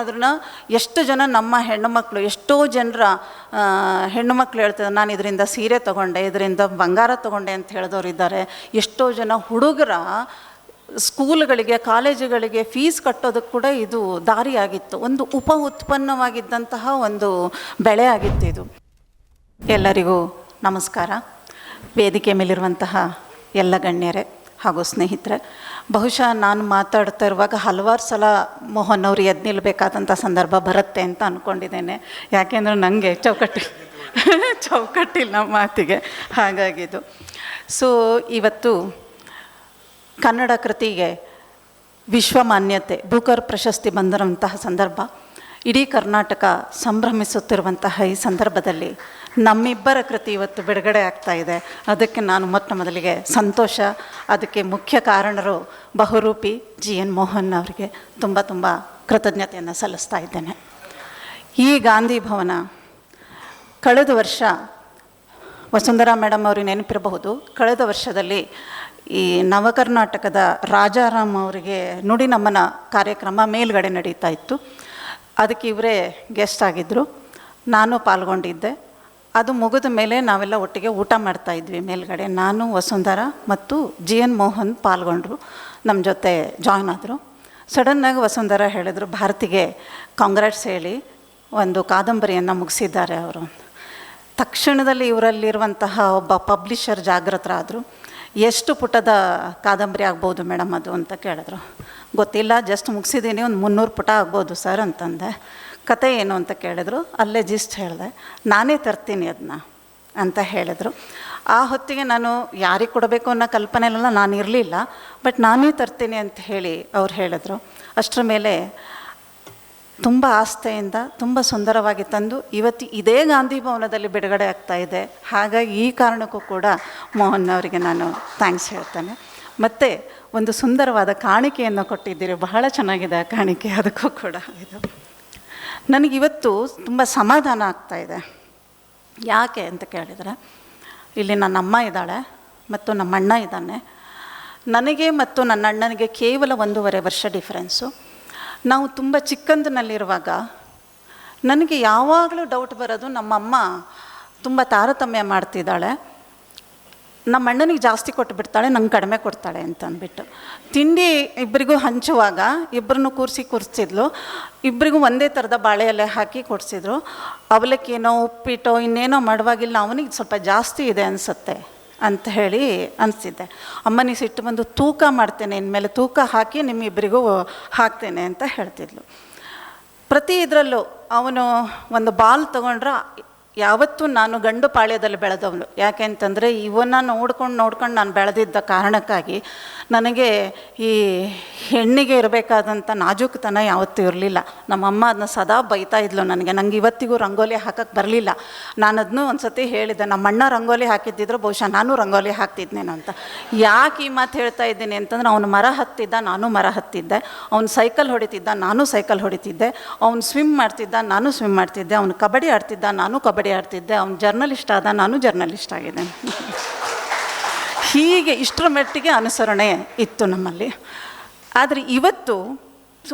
ಆದ್ರೂ ಎಷ್ಟು ಜನ ನಮ್ಮ ಹೆಣ್ಣುಮಕ್ಳು, ಎಷ್ಟೋ ಜನರ ಹೆಣ್ಣುಮಕ್ಳು ಹೇಳ್ತಾರೆ ನಾನು ಇದರಿಂದ ಸೀರೆ ತೊಗೊಂಡೆ, ಇದರಿಂದ ಬಂಗಾರ ತೊಗೊಂಡೆ ಅಂತ ಹೇಳಿದವ್ರು ಇದ್ದಾರೆ. ಎಷ್ಟೋ ಜನ ಹುಡುಗರ ಸ್ಕೂಲ್ಗಳಿಗೆ, ಕಾಲೇಜುಗಳಿಗೆ ಫೀಸ್ ಕಟ್ಟೋದಕ್ಕೆ ಕೂಡ ಇದು ದಾರಿಯಾಗಿತ್ತು. ಒಂದು ಉಪ ಉತ್ಪನ್ನವಾಗಿದ್ದಂತಹ ಒಂದು ಬೆಳೆ ಆಗಿತ್ತು ಇದು. ಎಲ್ಲರಿಗೂ ನಮಸ್ಕಾರ. ವೇದಿಕೆ ಮೇಲಿರುವಂತಹ ಎಲ್ಲ ಗಣ್ಯರೇ ಹಾಗೂ ಸ್ನೇಹಿತರೆ, ಬಹುಶಃ ನಾನು ಮಾತಾಡ್ತಾ ಇರುವಾಗ ಹಲವಾರು ಸಲ ಮೋಹನ್ ಅವರು ಎದ್ದು ನಿಲ್ಲಬೇಕಾದಂಥ ಸಂದರ್ಭ ಬರುತ್ತೆ ಅಂತ ಅಂದ್ಕೊಂಡಿದ್ದೇನೆ ಯಾಕೆಂದರೆ ನನಗೆ ಚೌಕಟ್ಟಿ ಚೌಕಟ್ಟಿಲ್ಲ ಮಾತಿಗೆ ಹಾಗಾಗಿದ್ದು. ಸೊ ಇವತ್ತು ಕನ್ನಡ ಕೃತಿಗೆ ವಿಶ್ವಮಾನ್ಯತೆ, ಭೂಕರ್ ಪ್ರಶಸ್ತಿ ಬಂದಿರುವಂತಹ ಸಂದರ್ಭ, ಇಡೀ ಕರ್ನಾಟಕ ಸಂಭ್ರಮಿಸುತ್ತಿರುವಂತಹ ಈ ಸಂದರ್ಭದಲ್ಲಿ ನಮ್ಮಿಬ್ಬರ ಕೃತಿ ಇವತ್ತು ಬಿಡುಗಡೆ ಆಗ್ತಾ ಇದೆ. ಅದಕ್ಕೆ ನಾನು ಮೊತ್ತ ಮೊದಲಿಗೆ ಸಂತೋಷ. ಅದಕ್ಕೆ ಮುಖ್ಯ ಕಾರಣರು ಬಹುರೂಪಿ ಜಿ ಎನ್ ಮೋಹನ್ ಅವರಿಗೆ ತುಂಬ ತುಂಬ ಕೃತಜ್ಞತೆಯನ್ನು ಸಲ್ಲಿಸ್ತಾ ಇದ್ದೇನೆ. ಈ ಗಾಂಧಿ ಭವನ ಕಳೆದ ವರ್ಷ ವಸುಂಧರಾ ಮೇಡಮ್ ಅವರಿಗೆ ನೆನಪಿರಬಹುದು. ಕಳೆದ ವರ್ಷದಲ್ಲಿ ಈ ನವಕರ್ನಾಟಕದ ರಾಜಾರಾಮ್ ಅವರಿಗೆ ನುಡಿ ನಮ್ಮನ ಕಾರ್ಯಕ್ರಮ ಮೇಲ್ಗಡೆ ನಡೀತಾ ಇತ್ತು. ಅದಕ್ಕೆ ಇವರೇ ಗೆಸ್ಟ್ ಆಗಿದ್ದರು ನಾನು ಪಾಲ್ಗೊಂಡಿದ್ದೆ. ಅದು ಮುಗಿದ ಮೇಲೆ ನಾವೆಲ್ಲ ಒಟ್ಟಿಗೆ ಊಟ ಮಾಡ್ತಾ ಇದ್ವಿ ಮೇಲ್ಗಡೆ. ನಾನು, ವಸುಂಧರ ಮತ್ತು ಜಿ ಎನ್ ಮೋಹನ್ ಪಾಲ್ಗೊಂಡ್ರು. ನಮ್ಮ ಜೊತೆ ಜಾಯ್ನ್ ಆದರು. ಸಡನ್ನಾಗಿ ವಸುಂಧರ ಹೇಳಿದರು, ಭಾರತಿಗೆ ಕಾಂಗ್ರೆಟ್ಸ್ ಹೇಳಿ ಒಂದು ಕಾದಂಬರಿಯನ್ನು ಮುಗಿಸಿದ್ದಾರೆ ಅವರು ತಕ್ಷಣದಲ್ಲಿ ಇವರಲ್ಲಿರುವಂತಹ ಒಬ್ಬ ಪಬ್ಲಿಷರ್ ಜಾಗೃತರಾದರು. ಎಷ್ಟು ಪುಟದ ಕಾದಂಬರಿ ಆಗ್ಬೋದು ಮೇಡಮ್ ಅದು ಅಂತ ಕೇಳಿದ್ರು. ಗೊತ್ತಿಲ್ಲ, ಜಸ್ಟ್ ಮುಗಿಸಿದ್ದೀನಿ, ಒಂದು ಮುನ್ನೂರು ಪುಟ ಆಗ್ಬೋದು ಸರ್ ಅಂತಂದೆ. ಕತೆ ಏನು ಅಂತ ಕೇಳಿದ್ರು, ಅಲ್ಲೇ ಜಿಸ್ಟ್ ಹೇಳಿದೆ, ನಾನೇ ತರ್ತೀನಿ ಅದನ್ನ ಅಂತ ಹೇಳಿದರು. ಆ ಹೊತ್ತಿಗೆ ನಾನು ಯಾರಿಗೆ ಕೊಡಬೇಕು ಅನ್ನೋ ಕಲ್ಪನೆಲ್ಲ ನಾನು ಇರಲಿಲ್ಲ, ಬಟ್ ನಾನೇ ತರ್ತೀನಿ ಅಂತ ಹೇಳಿ ಅವ್ರು ಹೇಳಿದ್ರು. ಅಷ್ಟರ ಮೇಲೆ ತುಂಬ ಆಸ್ಥೆಯಿಂದ ತುಂಬ ಸುಂದರವಾಗಿ ತಂದು ಇವತ್ತು ಇದೇ ಗಾಂಧಿ ಭವನದಲ್ಲಿ ಬಿಡುಗಡೆ ಆಗ್ತಾ ಇದೆ. ಹಾಗಾಗಿ ಈ ಕಾರಣಕ್ಕೂ ಕೂಡ ಮೋಹನ್ ಅವರಿಗೆ ನಾನು ಥ್ಯಾಂಕ್ಸ್ ಹೇಳ್ತೇನೆ. ಮತ್ತು ಒಂದು ಸುಂದರವಾದ ಕಾಣಿಕೆಯನ್ನು ಕೊಟ್ಟಿದ್ದೀರಿ. ಬಹಳ ಚೆನ್ನಾಗಿದೆ ಆ ಕಾಣಿಕೆ, ಅದಕ್ಕೂ ಕೂಡ ಇದು. ನನಗಿವತ್ತು ತುಂಬ ಸಮಾಧಾನ ಆಗ್ತಾ ಇದೆ. ಯಾಕೆ ಅಂತ ಕೇಳಿದರೆ, ಇಲ್ಲಿ ನನ್ನ ಅಮ್ಮ ಇದ್ದಾಳೆ ಮತ್ತು ನಮ್ಮ ಅಣ್ಣ ಇದ್ದಾನೆ. ನನಗೆ ಮತ್ತು ನನ್ನ ಅಣ್ಣನಿಗೆ ಕೇವಲ ಒಂದೂವರೆ ವರ್ಷ ಡಿಫ್ರೆನ್ಸು ನಾವು ತುಂಬ ಚಿಕ್ಕಂದಿನಲ್ಲಿರುವಾಗ ನನಗೆ ಯಾವಾಗಲೂ ಡೌಟ್ ಬರೋದು ನಮ್ಮಮ್ಮ ತುಂಬ ತಾರತಮ್ಯ ಮಾಡ್ತಿದ್ದಾಳೆ. ನಮ್ಮ ಅಣ್ಣನಿಗೆ ಜಾಸ್ತಿ ಕೊಟ್ಬಿಡ್ತಾಳೆ ನಂಗೆ ಕಡಿಮೆ ಕೊಡ್ತಾಳೆ ಅಂತ ಅಂದ್ಬಿಟ್ಟು. ತಿಂಡಿ ಇಬ್ಬರಿಗೂ ಹಂಚುವಾಗ ಇಬ್ಬರನ್ನು ಕೂರಿಸಿ ಕೂರಿಸಿದ್ಲು. ಇಬ್ಬರಿಗೂ ಒಂದೇ ಥರದ ಬಾಳೆ ಹಾಕಿ ಕೊಡಿಸಿದ್ರು. ಅವಲಕ್ಕಿನೋ ಉಪ್ಪಿಟ್ಟೋ ಇನ್ನೇನೋ ಮಾಡುವಾಗಿಲ್ಲ, ಅವನಿಗೆ ಸ್ವಲ್ಪ ಜಾಸ್ತಿ ಇದೆ ಅನಿಸುತ್ತೆ ಅಂತ ಹೇಳಿ ಅನಿಸಿದ್ದೆ. ಅಮ್ಮನಿಗೆ ಸಿಟ್ಟು ಬಂದು ತೂಕ ಮಾಡ್ತೇನೆ, ಇನ್ಮೇಲೆ ತೂಕ ಹಾಕಿ ನಿಮ್ಮಿಬ್ಬರಿಗೂ ಹಾಕ್ತೇನೆ ಅಂತ ಹೇಳ್ತಿದ್ಲು. ಪ್ರತಿ ಇದರಲ್ಲೂ ಅವನು ಒಂದು ಬಾಲ್ ತೊಗೊಂಡ್ರೆ ಯಾವತ್ತೂ ನಾನು ಗಂಡು ಪಾಳ್ಯದಲ್ಲಿ ಬೆಳೆದವನು. ಯಾಕೆ ಅಂತಂದರೆ ಇವನ್ನ ನೋಡ್ಕೊಂಡು ನೋಡ್ಕೊಂಡು ನಾನು ಬೆಳೆದಿದ್ದ ಕಾರಣಕ್ಕಾಗಿ ನನಗೆ ಈ ಹೆಣ್ಣಿಗೆ ಇರಬೇಕಾದಂಥ ನಾಜೂಕತನ ಯಾವತ್ತೂ ಇರಲಿಲ್ಲ. ನಮ್ಮಮ್ಮ ಅದನ್ನ ಸದಾ ಬೈತಾ ಇದ್ಲು ನನಗೆ. ನನಗೆ ಇವತ್ತಿಗೂ ರಂಗೋಲಿ ಹಾಕಕ್ಕೆ ಬರಲಿಲ್ಲ. ನಾನು ಒಂದು ಸತಿ ಹೇಳಿದ್ದೆ ನಮ್ಮ ಅಣ್ಣ ರಂಗೋಲಿ ಹಾಕಿದ್ದಿದ್ರು ಬಹುಶಃ ನಾನು ರಂಗೋಲಿ ಹಾಕ್ತಿದ್ನೇನೋ ಅಂತ. ಯಾಕೆ ಈ ಮಾತು ಹೇಳ್ತಾ ಇದ್ದೀನಿ ಅಂತಂದ್ರೆ, ಅವನು ಮರ ಹತ್ತಿದ್ದ, ನಾನು ಮರ ಹತ್ತಿದ್ದೆ. ಅವ್ನು ಸೈಕಲ್ ಹೊಡಿತಿದ್ದ, ನಾನು ಸೈಕಲ್ ಹೊಡಿತಿದ್ದೆ. ಅವ್ನು ಸ್ವಿಮ್ ಮಾಡ್ತಿದ್ದ, ನಾನು ಸ್ವಿಮ್ ಮಾಡ್ತಿದ್ದೆ. ಅವನು ಕಬಡ್ಡಿ ಆಡ್ತಿದ್ದ, ನಾನು ಕಬಡ್ಡಿ ಆಡ್ತಿದ್ದೆ ಅವ್ನು ಜರ್ನಲಿಸ್ಟ್ ಆದ ನಾನು ಜರ್ನಲಿಸ್ಟ್ ಆಗಿದ್ದೇನೆ. ಹೀಗೆ ಇಷ್ಟರ ಮಟ್ಟಿಗೆ ಅನುಸರಣೆ ಇತ್ತು ನಮ್ಮಲ್ಲಿ. ಆದರೆ ಇವತ್ತು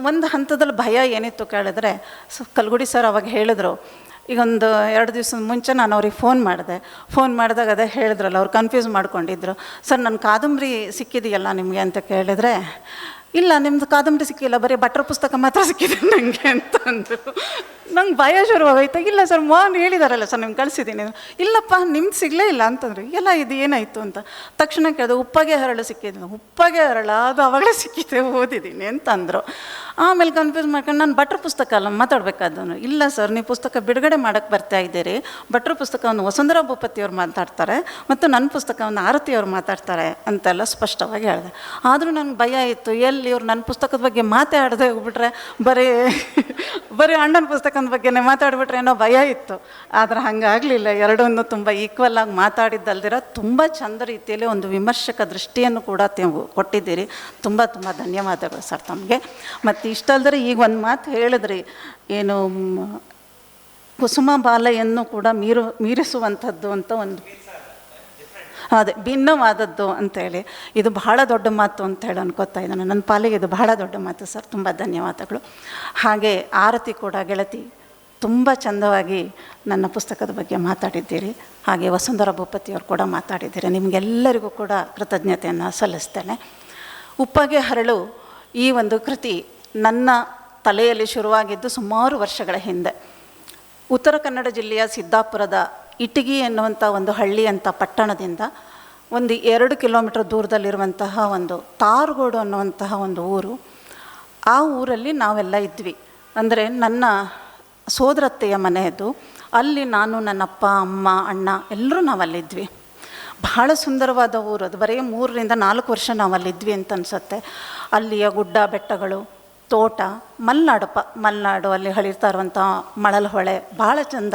ಒಂದು ಹಂತದಲ್ಲಿ ಭಯ ಏನಿತ್ತು ಕೇಳಿದ್ರೆ ಕಲ್ಗುಡಿ ಸರ್ ಅವಾಗ ಹೇಳಿದ್ರು ಈಗ ಒಂದು ಎರಡು ದಿವಸದ ಮುಂಚೆ ನಾನು ಅವ್ರಿಗೆ ಫೋನ್ ಮಾಡಿದೆ. ಫೋನ್ ಮಾಡಿದಾಗ ಅದೇ ಹೇಳಿದ್ರಲ್ಲ, ಅವ್ರು ಕನ್ಫ್ಯೂಸ್ ಮಾಡ್ಕೊಂಡಿದ್ರು. ಸರ್ ನನ್ನ ಕಾದಂಬರಿ ಸಿಕ್ಕಿದೆಯಲ್ಲ ನಿಮಗೆ? ಅಂತ ಕೇಳಿದ್ರೆ ಇಲ್ಲ, ನಿಮ್ದು ಕಾದಂಬರಿ ಸಿಕ್ಕಿಲ್ಲ, ಬರೀ ಭಟ್ರ ಪುಸ್ತಕ ಮಾತ್ರ ಸಿಕ್ಕಿದೆ ನನಗೆ ಅಂತಂದರು ನಂಗೆ ಭಯ ಶುರುವಾಗೋಯ್ತು ಇಲ್ಲ ಸರ್ ಮೋಹನ್ ಹೇಳಿದಾರಲ್ಲ ಸರ್ ನಿಮ್ಗೆ ಕಳಿಸಿದ್ದೀನಿ ಇಲ್ಲಪ್ಪ, ನಿಮ್ದು ಸಿಗಲೇ ಇಲ್ಲ ಅಂತಂದ್ರು. ಎಲ್ಲ ಇದು ಏನಾಯಿತು? ಅಂತ. ತಕ್ಷಣ ಕೇಳಿದೆ ಉಪ್ಪಗೆ ಹರಳು ಸಿಕ್ಕಿದ್ದು ಉಪ್ಪಗೆ ಹರಳ ಅದು ಅವಾಗಲೇ ಸಿಕ್ಕಿದೆ ಓದಿದ್ದೀನಿ ಅಂತಂದರು. ಆಮೇಲೆ ಕನ್ಫ್ಯೂಸ್ ಮಾಡ್ಕೊಂಡು ನಾನು ಭಟ್ರ ಪುಸ್ತಕ ಅಲ್ಲ ಮಾತಾಡಬೇಕಾದವನು. ಇಲ್ಲ ಸರ್, ನೀವು ಪುಸ್ತಕ ಬಿಡುಗಡೆ ಮಾಡೋಕ್ಕೆ ಬರ್ತಾ ಇದ್ದೀರಿ. ಭಟ್ರ ಪುಸ್ತಕವನ್ನು ವಸುಂಧರಾ ಭೂಪತಿಯವ್ರು ಮಾತಾಡ್ತಾರೆ ಮತ್ತು ನನ್ನ ಪುಸ್ತಕವನ್ನು ಆರತಿಯವ್ರು ಮಾತಾಡ್ತಾರೆ ಅಂತೆಲ್ಲ ಸ್ಪಷ್ಟವಾಗಿ ಹೇಳಿದೆ. ಆದರೂ ನನಗೆ ಭಯ ಇತ್ತು, ಎಲ್ಲಿ ಇವ್ರು ನನ್ನ ಪುಸ್ತಕದ ಬಗ್ಗೆ ಮಾತಾಡದೆ ಹೋಗ್ಬಿಟ್ರೆ, ಬರೀ ಬರೀ ಅಣ್ಣನ ಪುಸ್ತಕದ ಬಗ್ಗೆನೇ ಮಾತಾಡ್ಬಿಟ್ರೆ ಏನೋ ಭಯ ಇತ್ತು. ಆದರೆ ಹಂಗಾಗಲಿಲ್ಲ, ಎರಡನ್ನೂ ತುಂಬ ಈಕ್ವಲ್ ಆಗಿ ಮಾತಾಡಿದ್ದಲ್ದಿರ ತುಂಬ ಚಂದ ರೀತಿಯಲ್ಲಿ ಒಂದು ವಿಮರ್ಶಕ ದೃಷ್ಟಿಯನ್ನು ಕೂಡ ಕೊಟ್ಟಿದ್ದೀರಿ. ತುಂಬ ತುಂಬ ಧನ್ಯವಾದಗಳು ಸರ್ ತಮಗೆ. ಮತ್ತು ಇಷ್ಟಲ್ದರೆ ಈಗ ಒಂದು ಮಾತು ಹೇಳಿದ್ರಿ. ಏನು, ಕುಸುಮ ಬಾಲೆಯನ್ನು ಕೂಡ ಮೀರು, ಮೀರಿಸುವಂಥದ್ದು ಅಂತ ಒಂದು ಅದೇ, ಭಿನ್ನವಾದದ್ದು ಅಂತೇಳಿ. ಇದು ಬಹಳ ದೊಡ್ಡ ಮಾತು ಅಂತ ಹೇಳಿ ಅನ್ಕೋತಾ ಇದ್ದಾನೆ. ನನ್ನ ಪಾಲಿಗೆ ಇದು ಬಹಳ ದೊಡ್ಡ ಮಾತು ಸರ್. ತುಂಬ ಧನ್ಯವಾದಗಳು. ಹಾಗೆ ಆರತಿ ಕೂಡ ಗೆಳತಿ ತುಂಬ ಚಂದವಾಗಿ ನನ್ನ ಪುಸ್ತಕದ ಬಗ್ಗೆ ಮಾತಾಡಿದ್ದೀರಿ. ಹಾಗೆ ವಸುಂಧರ ಭೂಪತಿಯವರು ಕೂಡ ಮಾತಾಡಿದ್ದೀರಿ. ನಿಮಗೆಲ್ಲರಿಗೂ ಕೂಡ ಕೃತಜ್ಞತೆಯನ್ನು ಸಲ್ಲಿಸ್ತೇನೆ. ಉಪ್ಪಗೆ ಹರಳು ಈ ಒಂದು ಕೃತಿ ನನ್ನ ತಲೆಯಲ್ಲಿ ಶುರುವಾಗಿದ್ದು ಸುಮಾರು ವರ್ಷಗಳ ಹಿಂದೆ. ಉತ್ತರ ಕನ್ನಡ ಜಿಲ್ಲೆಯ ಸಿದ್ದಾಪುರದ ಇಟಗಿ ಎನ್ನುವಂಥ ಒಂದು ಹಳ್ಳಿ ಅಂತ ಪಟ್ಟಣದಿಂದ ಒಂದು ಎರಡು ಕಿಲೋಮೀಟರ್ ದೂರದಲ್ಲಿರುವಂತಹ ಒಂದು ತಾರುಗೋಡು ಅನ್ನುವಂತಹ ಒಂದು ಊರು. ಆ ಊರಲ್ಲಿ ನಾವೆಲ್ಲ ಇದ್ವಿ. ಅಂದರೆ ನನ್ನ ಸೋದರತ್ತೆಯ ಮನೆಯದು. ಅಲ್ಲಿ ನಾನು ನನ್ನಪ್ಪ ಅಮ್ಮ, ಅಣ್ಣ ಎಲ್ಲರೂ ನಾವಲ್ಲಿದ್ವಿ. ಬಹಳ ಸುಂದರವಾದ ಊರು. ಅದು ಬರೀ ಮೂರರಿಂದ ನಾಲ್ಕು ವರ್ಷ ನಾವು ಅಲ್ಲಿದ್ವಿ ಅಂತ ಅನಿಸುತ್ತೆ. ಅಲ್ಲಿಯ ಗುಡ್ಡ ಬೆಟ್ಟಗಳು ತೋಟ ಮಲೆನಾಡು ಪ ಮಲೆನಾಡು ಅಲ್ಲಿ ಹಳಿರ್ತಾ ಇರುವಂಥ ಮಳಲ್ ಹೊಳೆ ಭಾಳ ಚಂದ.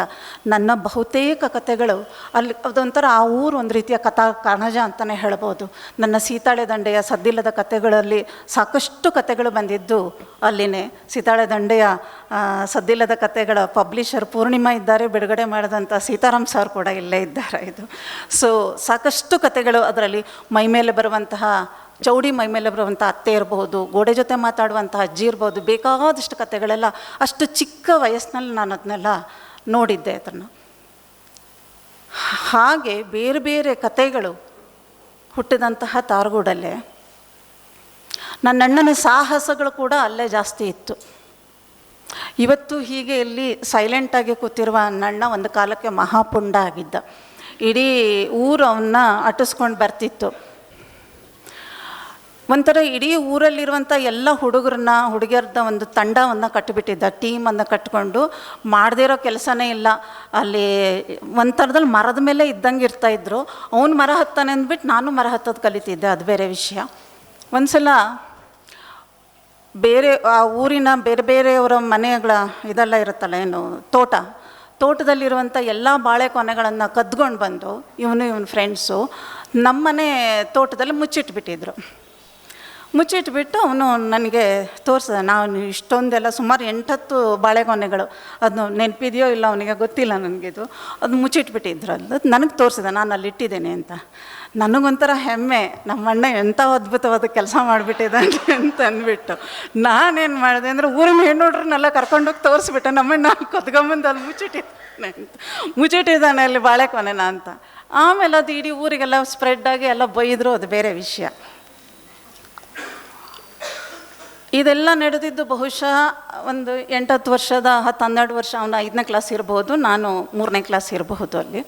ನನ್ನ ಬಹುತೇಕ ಕಥೆಗಳು, ಅಲ್ಲಿ ಅದೊಂಥರ ಆ ಊರು ಒಂದು ರೀತಿಯ ಕಥಾ ಕಣಜ ಅಂತಲೇ ಹೇಳ್ಬೋದು. ನನ್ನ ಸೀತಾಳೆ ದಂಡೆಯ ಸದ್ದಿಲ್ಲದ ಕಥೆಗಳಲ್ಲಿ ಸಾಕಷ್ಟು ಕಥೆಗಳು ಬಂದಿದ್ದು ಅಲ್ಲಿನೇ. ಸೀತಾಳೆ ದಂಡೆಯ ಸದ್ದಿಲ್ಲದ ಕಥೆಗಳ ಪಬ್ಲಿಷರ್ ಪೂರ್ಣಿಮಾ ಇದ್ದಾರೆ, ಬಿಡುಗಡೆ ಮಾಡಿದಂಥ ಸೀತಾರಾಮ್ ಸರ್ ಕೂಡ ಇಲ್ಲೇ ಇದ್ದಾರೆ ಇದು. ಸೊ ಸಾಕಷ್ಟು ಕಥೆಗಳು ಅದರಲ್ಲಿ ಮೈಮೇಲೆ ಬರುವಂತಹ ಚೌಡಿ ಮೈ ಮೇಲೆ ಬರುವಂಥ ಅತ್ತೆ ಇರಬಹುದು, ಗೋಡೆ ಜೊತೆ ಮಾತಾಡುವಂಥ ಅಜ್ಜಿ ಇರ್ಬೋದು ಬೇಕಾದಷ್ಟು ಕಥೆಗಳೆಲ್ಲ ಅಷ್ಟು ಚಿಕ್ಕ ವಯಸ್ಸಿನಲ್ಲಿ ನಾನು ಅದನ್ನೆಲ್ಲ ನೋಡಿದ್ದೆ ಅದನ್ನು. ಹಾಗೆ ಬೇರೆ ಬೇರೆ ಕಥೆಗಳು ಹುಟ್ಟಿದಂತಹ ತಾರಗೂಡಲ್ಲೇ ನನ್ನಣ್ಣನ ಸಾಹಸಗಳು ಕೂಡ ಅಲ್ಲೇ ಜಾಸ್ತಿ ಇತ್ತು. ಇವತ್ತು ಹೀಗೆ ಇಲ್ಲಿ ಸೈಲೆಂಟಾಗಿ ಕೂತಿರುವ ನನ್ನಣ್ಣ ಒಂದು ಕಾಲಕ್ಕೆ ಮಹಾಪುಂಡ ಆಗಿದ್ದ. ಇಡೀ ಊರು ಅವನ್ನ ಅಟ್ಟಿಸ್ಕೊಂಡು ಬರ್ತಿತ್ತು. ಒಂಥರ ಇಡೀ ಊರಲ್ಲಿರುವಂಥ ಎಲ್ಲ ಹುಡುಗರನ್ನ, ಹುಡುಗಿಯರ್ದ ಒಂದು ತಂಡವನ್ನು ಕಟ್ಟಿಬಿಟ್ಟಿದ್ದ ಟೀಮನ್ನು ಕಟ್ಕೊಂಡು ಮಾಡದೇ ಇರೋ ಕೆಲಸನೇ ಇಲ್ಲ. ಅಲ್ಲಿ ಒಂಥರದಲ್ಲಿ ಮರದ ಮೇಲೆ ಇದ್ದಂಗೆ ಇರ್ತಾಯಿದ್ರು ಅವ್ನು ಮರ ಹತ್ತಾನೆ ಅಂದ್ಬಿಟ್ಟು ನಾನು ಮರ ಹತ್ತೋದು ಕಲಿತಿದ್ದೆ, ಅದು ಬೇರೆ ವಿಷಯ. ಒಂದ್ಸಲ ಬೇರೆ, ಆ ಊರಿನ ಬೇರೆ ಬೇರೆಯವರ ಮನೆಗಳ ಇದೆಲ್ಲ ಇರುತ್ತಲ್ಲ ಏನು, ತೋಟ, ತೋಟದಲ್ಲಿರುವಂಥ ಎಲ್ಲ ಬಾಳೆ ಕೊನೆಗಳನ್ನು ಕದ್ಕೊಂಡು ಬಂದು, ಇವನು ಇವನ ಫ್ರೆಂಡ್ಸು ನಮ್ಮನೆ ತೋಟದಲ್ಲಿ ಮುಚ್ಚಿಟ್ಬಿಟ್ಟಿದ್ರು. ಮುಚ್ಚಿಟ್ಬಿಟ್ಟು ಅವನು ನನಗೆ ತೋರಿಸ ನಾನು ಇಷ್ಟೊಂದೆಲ್ಲ ಸುಮಾರು ಎಂಟತ್ತು ಬಾಳೆಗೊನೆಗಳು ಅದನ್ನು ನೆನಪಿದೆಯೋ ಇಲ್ಲ ಅವನಿಗೆ ಗೊತ್ತಿಲ್ಲ ನನಗಿದು ಅದು ಮುಚ್ಚಿಟ್ಬಿಟ್ಟಿದ್ರು ಅದು ನನಗೆ ತೋರಿಸಿದೆ, ನಾನು ಅಲ್ಲಿ ಇಟ್ಟಿದ್ದೇನೆ ಅಂತ. ನನಗೊಂಥರ ಹೆಮ್ಮೆ, ನಮ್ಮ ಅಣ್ಣ ಎಂಥ ಅದ್ಭುತವಾದ ಕೆಲಸ ಮಾಡಿಬಿಟ್ಟಿದ್ದಾನೆ ಅಂತ ಅಂದ್ಬಿಟ್ಟು, ನಾನೇನು ಮಾಡಿದೆ ಅಂದರೆ ಊರಿನ ಹೆಣ್ಣುಡ್ರನ್ನೆಲ್ಲ ಕರ್ಕೊಂಡೋಗಿ ತೋರಿಸ್ಬಿಟ್ಟೆ, ನಮ್ಮಣ್ಣ ಕೊತ್ಕೊಂಬಂದು ಅಲ್ಲಿ ಮುಚ್ಚಿಟ್ಟಿದ್ದಾನೆ ಅಂತ. ಮುಚ್ಚಿಟ್ಟಿದ್ದಾನೆ ಅಲ್ಲಿ ಬಾಳೆಕೊನೆನ ಅಂತ. ಆಮೇಲೆ ಅದು ಇಡೀ ಊರಿಗೆಲ್ಲ ಸ್ಪ್ರೆಡ್ ಆಗಿ ಎಲ್ಲ ಬೈದರು, ಅದು ಬೇರೆ ವಿಷಯ. ಇದೆಲ್ಲ ನಡೆದಿದ್ದು ಬಹುಶಃ ಒಂದು ಎಂಟತ್ತು ವರ್ಷದ ಹತ್ತು ಹನ್ನೆರಡು ವರ್ಷ ಅವನು ಐದನೇ ಕ್ಲಾಸ್ ಇರಬಹುದು ನಾನು ಮೂರನೇ ಕ್ಲಾಸ್ ಇರಬಹುದು ಅಲ್ಲಿ.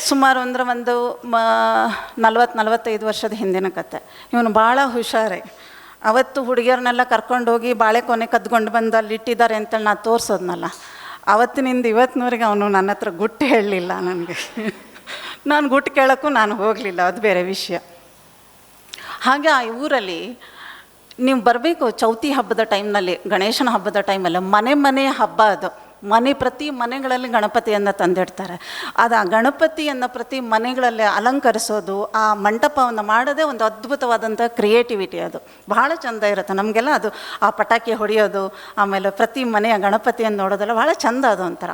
ಸುಮಾರು ಅಂದ್ರೆ ಒಂದು ಮ, ನಲ್ವತ್ತು, ನಲವತ್ತೈದು ವರ್ಷದ ಹಿಂದಿನ ಕತೆ. ಇವನು ಭಾಳ ಹುಷಾರೇ. ಅವತ್ತು ಹುಡುಗಿಯರನ್ನೆಲ್ಲ ಕರ್ಕೊಂಡೋಗಿ ಬಾಳೆ ಕೊನೆ ಕದ್ಕೊಂಡು ಬಂದು ಅಲ್ಲಿ ಇಟ್ಟಿದ್ದಾರೆ ಅಂತೇಳಿ ನಾನು ತೋರಿಸೋದ್ನಲ್ಲ. ಅವತ್ತಿನಿಂದ ಇವತ್ತಿನವರೆಗೆ ಅವನು ನನ್ನ ಹತ್ರ ಗುಟ್ಟು ಹೇಳಲಿಲ್ಲ ನನಗೆ. ನಾನು ಗುಟ್ಟು ಕೇಳೋಕ್ಕೂ ನಾನು ಹೋಗಲಿಲ್ಲ, ಅದು ಬೇರೆ ವಿಷಯ. ಹಾಗೆ ಆ ಊರಲ್ಲಿ ನೀವು ಬರಬೇಕು ಚೌತಿ ಹಬ್ಬದ ಟೈಮ್ನಲ್ಲಿ, ಗಣೇಶನ ಹಬ್ಬದ ಟೈಮಲ್ಲಿ, ಮನೆ ಮನೆ ಹಬ್ಬ ಅದು. ಮನೆ ಪ್ರತಿ ಮನೆಗಳಲ್ಲಿ ಗಣಪತಿಯನ್ನು ತಂದಿಡ್ತಾರೆ. ಅದು ಆ ಗಣಪತಿಯನ್ನು ಪ್ರತಿ ಮನೆಗಳಲ್ಲಿ ಅಲಂಕರಿಸೋದು, ಆ ಮಂಟಪವನ್ನು ಮಾಡೋದೇ ಒಂದು ಅದ್ಭುತವಾದಂಥ ಕ್ರಿಯೇಟಿವಿಟಿ ಅದು. ಬಹಳ ಚೆಂದ ಇರುತ್ತೆ. ನಮಗೆಲ್ಲ ಅದು ಆ ಪಟಾಕಿ ಹೊಡೆಯೋದು, ಆಮೇಲೆ ಪ್ರತಿ ಮನೆಯ ಗಣಪತಿಯನ್ನು ನೋಡೋದೆಲ್ಲ ಭಾಳ ಚೆಂದ ಅದು ಒಂಥರ.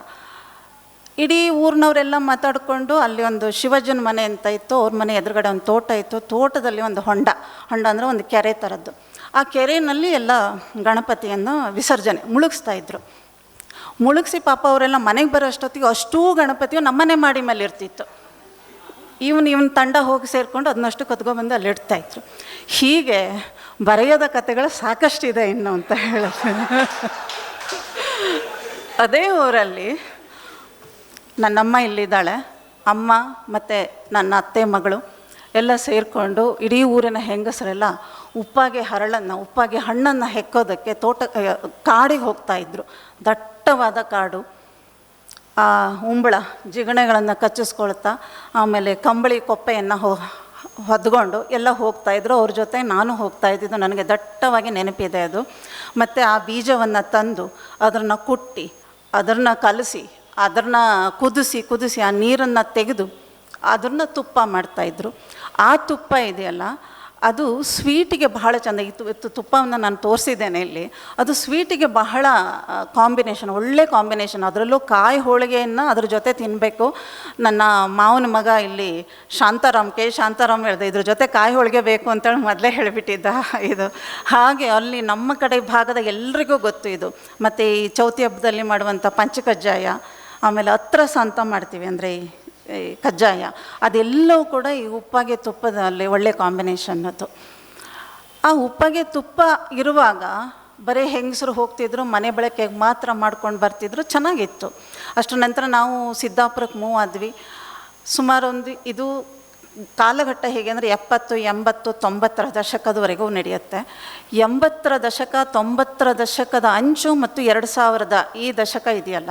ಇಡೀ ಊರಿನವರೆಲ್ಲ ಮಾತಾಡಿಕೊಂಡು ಅಲ್ಲಿ ಒಂದು ಶಿವಜನ ಮನೆ ಅಂತ ಇತ್ತು. ಅವ್ರ ಮನೆ ಎದುರುಗಡೆ ಒಂದು ತೋಟ ಇತ್ತು. ತೋಟದಲ್ಲಿ ಒಂದು ಹೊಂಡ. ಹೊಂಡ ಅಂದರೆ ಒಂದು ಕೆರೆ ಥರದ್ದು ಆ ಕೆರೆಯಲ್ಲಿ ಎಲ್ಲ ಗಣಪತಿಯನ್ನು ವಿಸರ್ಜನೆ ಮುಳುಗಿಸ್ತಾ ಇದ್ರು. ಮುಳುಗಿಸಿ ಪಾಪ ಅವರೆಲ್ಲ ಮನೆಗೆ ಬರೋ ಅಷ್ಟೊತ್ತಿಗೆ ಅಷ್ಟೂ ಗಣಪತಿಯು ನಮ್ಮನೆ ಮಾಡಿ ಮೇಲೆ ಇರ್ತಿತ್ತು. ಇವನು ಇವನ ತಂಡ ಹೋಗಿ ಸೇರಿಕೊಂಡು ಅದನ್ನಷ್ಟು ಕತ್ಕೊಬಂದು ಅಲ್ಲಿ ಇಡ್ತಾ ಇದ್ರು. ಹೀಗೆ ಬರೆಯೋದ ಕಥೆಗಳು ಸಾಕಷ್ಟಿದೆ ಇನ್ನು ಅಂತ ಹೇಳ ಅದೇ ಊರಲ್ಲಿ ನನ್ನಮ್ಮ ಇಲ್ಲಿದ್ದಾಳೆ. ಅಮ್ಮ ಮತ್ತು ನನ್ನ ಅತ್ತೆ ಮಗಳು ಎಲ್ಲ ಸೇರಿಕೊಂಡು ಇಡೀ ಊರಿನ ಹೆಂಗಸರೆಲ್ಲ ಉಪ್ಪಾಗೆ ಹರಳನ್ನು, ಉಪ್ಪಾಗೆ ಹಣ್ಣನ್ನು ಹೆಕ್ಕೋದಕ್ಕೆ ತೋಟ, ಕಾಡಿಗೆ ಕಾಡಿಗೆ ಹೋಗ್ತಾಯಿದ್ರು ದಟ್ಟವಾದ ಕಾಡು. ಆ ಉಂಬಳ ಜಿಗಣೆಗಳನ್ನು ಕಚ್ಚಿಸ್ಕೊಳ್ತಾ ಆಮೇಲೆ ಕಂಬಳಿ ಕೊಪ್ಪೆಯನ್ನು ಹೊ, ಹೊದ್ಕೊಂಡು ಎಲ್ಲ ಹೋಗ್ತಾಯಿದ್ರು ಅವ್ರ ಜೊತೆ ನಾನು ಹೋಗ್ತಾ ಇದ್ದಿದ್ದು. ನನಗೆ ದಟ್ಟವಾಗಿ ನೆನಪಿದೆ ಅದು. ಮತ್ತು ಆ ಬೀಜವನ್ನು ತಂದು ಅದನ್ನು ಕುಟ್ಟಿ, ಅದನ್ನು ಕಲಸಿ ಅದನ್ನು ಕುದಿಸಿ ಕುದಿಸಿ ಆ ನೀರನ್ನು ತೆಗೆದು ಅದನ್ನು ತುಪ್ಪ ಮಾಡ್ತಾಯಿದ್ರು ಆ ತುಪ್ಪ ಇದೆಯಲ್ಲ, ಅದು ಸ್ವೀಟಿಗೆ ಬಹಳ ಚೆಂದ, ಇತ್ತು ತುಪ್ಪವನ್ನು ನಾನು ತೋರಿಸಿದ್ದೇನೆ ಇಲ್ಲಿ. ಅದು ಸ್ವೀಟಿಗೆ ಬಹಳ ಕಾಂಬಿನೇಷನ್ ಒಳ್ಳೆ ಕಾಂಬಿನೇಷನ್ ಅದರಲ್ಲೂ ಕಾಯಿ ಹೋಳಿಗೆಯನ್ನು ಅದ್ರ ಜೊತೆ ತಿನ್ನಬೇಕು ನನ್ನ ಮಾವನ ಮಗ ಇಲ್ಲಿ ಶಾಂತಾರಾಮ್, ಕೆ ಶಾಂತಾರಾಮ್ ಹೇಳಿದೆ, ಇದ್ರ ಜೊತೆ ಕಾಯಿ ಹೋಳಿಗೆ ಬೇಕು ಅಂತೇಳಿ ಮೊದಲೇ ಹೇಳಿಬಿಟ್ಟಿದ್ದ ಇದು. ಹಾಗೆ ಅಲ್ಲಿ ನಮ್ಮ ಕಡೆ ಭಾಗದ ಎಲ್ರಿಗೂ ಗೊತ್ತು ಇದು. ಮತ್ತು ಈ ಚೌತಿ ಹಬ್ಬದಲ್ಲಿ ಮಾಡುವಂಥ ಪಂಚಕಜ್ಜಾಯ ಆಮೇಲೆ ಹತ್ರಸ ಅಂತ ಮಾಡ್ತೀವಿ ಅಂದರೆ ಈ ಕಜ್ಜಾಯ. ಅದೆಲ್ಲವೂ ಕೂಡ ಈ ಉಪ್ಪಾಗೆ ತುಪ್ಪದಲ್ಲಿ ಒಳ್ಳೆ ಕಾಂಬಿನೇಷನ್ ಅದು. ಆ ಉಪ್ಪಾಗೆ ತುಪ್ಪ ಇರುವಾಗ ಬರೀ ಹೆಂಗಸರು ಹೋಗ್ತಿದ್ರು, ಮನೆ ಬಳಕೆಗೆ ಮಾತ್ರ ಮಾಡ್ಕೊಂಡು ಬರ್ತಿದ್ರು, ಚೆನ್ನಾಗಿತ್ತು. ಅಷ್ಟರ ನಂತರ ನಾವು ಸಿದ್ದಾಪುರಕ್ಕೆ ಮೂವ್ ಆದ್ವಿ. ಸುಮಾರು ಒಂದು ಇದು ಕಾಲಘಟ್ಟ ಹೇಗೆ ಅಂದರೆ ಎಪ್ಪತ್ತು, ಎಂಬತ್ತು, ತೊಂಬತ್ತರ ದಶಕದವರೆಗೂ ನಡೆಯುತ್ತೆ. ಎಂಬತ್ತರ ದಶಕ, ತೊಂಬತ್ತರ ದಶಕದ ಅಂಚು ಮತ್ತು ಎರಡು ಸಾವಿರದ ಈ ದಶಕ ಇದೆಯಲ್ಲ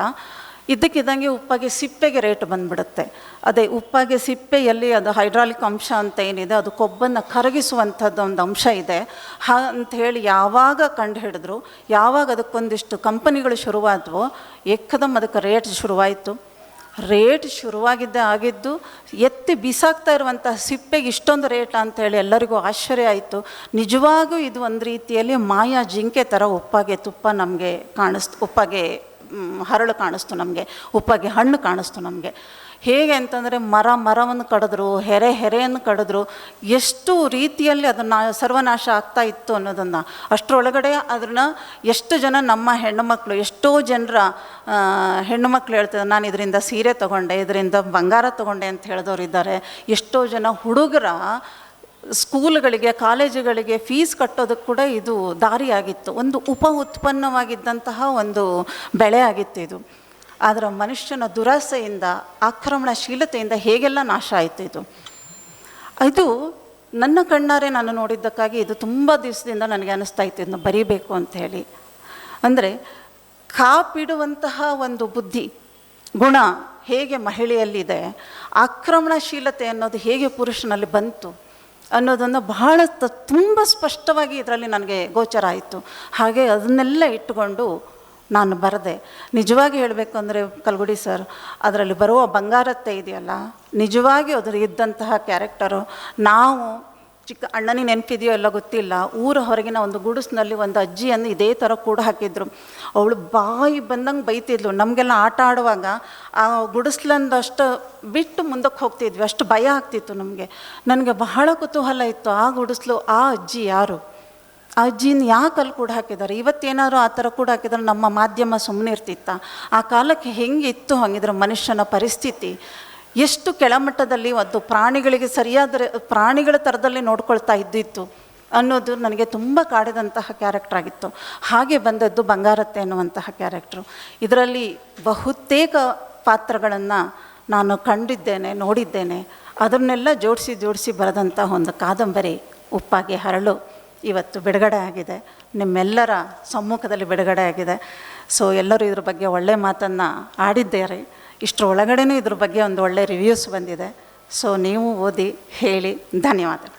ಇದ್ದಕ್ಕಿದ್ದಂಗೆ ಉಪ್ಪಾಗೆ ಸಿಪ್ಪೆಗೆ ರೇಟ್ ಬಂದ್ಬಿಡುತ್ತೆ. ಅದೇ ಉಪ್ಪಾಗೆ ಸಿಪ್ಪೆಯಲ್ಲಿ ಅದು ಹೈಡ್ರಾಲಿಕ್ ಅಂಶ ಅಂತ ಏನಿದೆ, ಅದು ಕೊಬ್ಬನ್ನು ಕರಗಿಸುವಂಥದ್ದು ಒಂದು ಅಂಶ ಇದೆ. ಹಾ ಅಂತ ಹೇಳಿ ಯಾವಾಗ ಕಂಡು ಹಿಡಿದ್ರು, ಯಾವಾಗ ಅದಕ್ಕೊಂದಿಷ್ಟು ಕಂಪನಿಗಳು ಶುರುವಾದವು, ಏಕದಮ್ ಅದಕ್ಕೆ ರೇಟ್ ಶುರುವಾಯಿತು. ರೇಟ್ ಶುರುವಾಗಿದ್ದೇ ಆಗಿದ್ದು, ಎತ್ತಿ ಬಿಸಾಕ್ತಾ ಇರುವಂಥ ಸಿಪ್ಪೆಗೆ ಇಷ್ಟೊಂದು ರೇಟ್ ಅಂತೇಳಿ ಎಲ್ಲರಿಗೂ ಆಶ್ಚರ್ಯ ಆಯಿತು. ನಿಜವಾಗೂ ಇದು ಒಂದು ರೀತಿಯಲ್ಲಿ ಮಾಯಾ ಜಿಂಕೆ ಥರ ಉಪ್ಪಾಗೆ ತುಪ್ಪ ನಮಗೆ ಕಾಣಿಸ್ತು, ಉಪ್ಪಾಗೆ ಹರಳು ಕಾಣಿಸ್ತು ನಮಗೆ, ಉಪ್ಪಾಗಿ ಹಣ್ಣು ಕಾಣಿಸ್ತು ನಮಗೆ. ಹೇಗೆ ಅಂತಂದರೆ ಮರ, ಮರವನ್ನು ಕಡಿದ್ರು, ಹೆರೆ, ಹೆರೆಯನ್ನು ಕಡಿದ್ರು, ಎಷ್ಟು ರೀತಿಯಲ್ಲಿ ಅದನ್ನು ಸರ್ವನಾಶ ಆಗ್ತಾ ಇತ್ತು ಅನ್ನೋದನ್ನು. ಅಷ್ಟರೊಳಗಡೆ ಅದನ್ನು ಎಷ್ಟು ಜನ ನಮ್ಮ ಹೆಣ್ಣುಮಕ್ಕಳು ಎಷ್ಟೋ ಜನರ ಹೆಣ್ಣು ಹೆಣ್ಣುಮಕ್ಳು ಹೇಳ್ತಾರೆ ನಾನು ಇದರಿಂದ ಸೀರೆ ತೊಗೊಂಡೆ, ಇದರಿಂದ ಬಂಗಾರ ತೊಗೊಂಡೆ ಅಂತ ಹೇಳಿದವರು ಇದ್ದಾರೆ ಎಷ್ಟೋ ಜನ ಹುಡುಗರ ಸ್ಕೂಲ್ಗಳಿಗೆ, ಕಾಲೇಜುಗಳಿಗೆ ಫೀಸ್ ಕಟ್ಟೋದಕ್ಕೆ ಕೂಡ ಇದು ದಾರಿಯಾಗಿತ್ತು. ಒಂದು ಉಪ ಉತ್ಪನ್ನವಾಗಿದ್ದಂತಹ ಒಂದು ಬೆಳೆ ಆಗಿತ್ತು ಇದು. ಆದರೆ ಮನುಷ್ಯನ ದುರಾಸೆಯಿಂದ, ಆಕ್ರಮಣಶೀಲತೆಯಿಂದ ಹೇಗೆಲ್ಲ ನಾಶ ಆಯಿತು ಇದು? ಇದು ನನ್ನ ಕಣ್ಣಾರೆ ನಾನು ನೋಡಿದ್ದಕ್ಕಾಗಿ ಇದು ತುಂಬ ದಿವಸದಿಂದ ನನಗೆ ಅನ್ನಿಸ್ತಾ ಇತ್ತು ಇದನ್ನು ಬರೀಬೇಕು ಅಂತ ಹೇಳಿ. ಅಂದರೆ ಕಾಪಿಡುವಂತಹ ಒಂದು ಬುದ್ಧಿ, ಗುಣ ಹೇಗೆ ಮಹಿಳೆಯಲ್ಲಿದೆ, ಆಕ್ರಮಣಶೀಲತೆ ಅನ್ನೋದು ಹೇಗೆ ಪುರುಷನಲ್ಲಿ ಬಂತು ಅನ್ನೋದನ್ನು ಬಹಳ ತ, ತುಂಬ ಸ್ಪಷ್ಟವಾಗಿ ಇದರಲ್ಲಿ ನನಗೆ ಗೋಚರ ಆಯಿತು. ಹಾಗೆ ಅದನ್ನೆಲ್ಲ ಇಟ್ಟುಕೊಂಡು ನಾನು ಬರೆದೆ. ನಿಜವಾಗಿ ಹೇಳಬೇಕು ಅಂದರೆ, ಕಲ್ಗುಡಿ ಸರ್, ಅದರಲ್ಲಿ ಬರುವ ಬಂಗಾರತ್ತೆ ಇದೆಯಲ್ಲ? ನಿಜವಾಗಿ ಅದರ ಇದ್ದಂತಹ ಕ್ಯಾರೆಕ್ಟರು, ನಾವು ಚಿಕ್ಕ ಅಣ್ಣನಿಗೆ ನೆನಪಿದೆಯೋ ಎಲ್ಲ ಗೊತ್ತಿಲ್ಲ, ಊರ ಹೊರಗಿನ ಒಂದು ಗುಡಿಸ್ನಲ್ಲಿ ಒಂದು ಅಜ್ಜಿಯನ್ನು ಇದೇ ಥರ ಕೂಡ ಹಾಕಿದ್ರು. ಅವಳು ಬಾಯಿ ಬಂದಂಗೆ ಬೈತಿದ್ಲು. ನಮಗೆಲ್ಲ ಆಟ ಆಡುವಾಗ ಆ ಗುಡಿಸ್ಲಂದಷ್ಟು ಬಿಟ್ಟು ಮುಂದಕ್ಕೆ ಹೋಗ್ತಿದ್ವಿ. ಅಷ್ಟು ಭಯ ಆಗ್ತಿತ್ತು ನಮಗೆ. ನನಗೆ ಬಹಳ ಕುತೂಹಲ ಇತ್ತು, ಆ ಗುಡಿಸ್ಲು, ಆ ಅಜ್ಜಿ ಯಾರು? ಆ ಅಜ್ಜಿನ ಯಾಕೆ ಅಲ್ಲಿ ಕೂಡ ಹಾಕಿದ್ದಾರೆ? ಇವತ್ತೇನಾದ್ರು ಆ ಥರ ಕೂಡ ಹಾಕಿದ್ರೆ ನಮ್ಮ ಮಾಧ್ಯಮ ಸುಮ್ಮನೆ ಇರ್ತಿತ್ತ ಆ ಕಾಲಕ್ಕೆ ಹೆಂಗಿತ್ತು ಹಂಗಿದ್ರೆ ಮನುಷ್ಯನ ಪರಿಸ್ಥಿತಿ? ಎಷ್ಟು ಕೆಳಮಟ್ಟದಲ್ಲಿ ಒಂದು ಪ್ರಾಣಿಗಳಿಗೆ ಸರಿಯಾದ ಪ್ರಾಣಿಗಳ ಥರದಲ್ಲಿ ನೋಡ್ಕೊಳ್ತಾ ಇದ್ದಿತ್ತು ಅನ್ನೋದು ನನಗೆ ತುಂಬ ಕಾಡಿದಂತಹ ಕ್ಯಾರೆಕ್ಟರ್ ಆಗಿತ್ತು. ಹಾಗೆ ಬಂದದ್ದು ಬಂಗಾರತ್ತೆ ಅನ್ನುವಂತಹ ಕ್ಯಾರೆಕ್ಟ್ರು ಇದರಲ್ಲಿ ಬಹುತೇಕ ಪಾತ್ರಗಳನ್ನು ನಾನು ಕಂಡಿದ್ದೇನೆ, ನೋಡಿದ್ದೇನೆ. ಅದನ್ನೆಲ್ಲ ಜೋಡಿಸಿ ಜೋಡಿಸಿ ಬರೆದಂಥ ಒಂದು ಕಾದಂಬರಿ, ಉಪ್ಪಾಗಿ ಹರಳು, ಇವತ್ತು ಬಿಡುಗಡೆ ಆಗಿದೆ. ನಿಮ್ಮೆಲ್ಲರ ಸಮ್ಮುಖದಲ್ಲಿ ಬಿಡುಗಡೆ ಆಗಿದೆ. ಸೊ ಎಲ್ಲರೂ ಇದ್ರ ಬಗ್ಗೆ ಒಳ್ಳೆ ಮಾತನ್ನು ಆಡಿದ್ದಾರೆ. ಇಷ್ಟರ ಒಳಗಡೆನೂ ಇದ್ರ ಬಗ್ಗೆ ಒಂದು ಒಳ್ಳೆ ರಿವ್ಯೂಸ್ ಬಂದಿದೆ. ಸೊ ನೀವು ಓದಿ ಹೇಳಿ ಧನ್ಯವಾದಗಳು.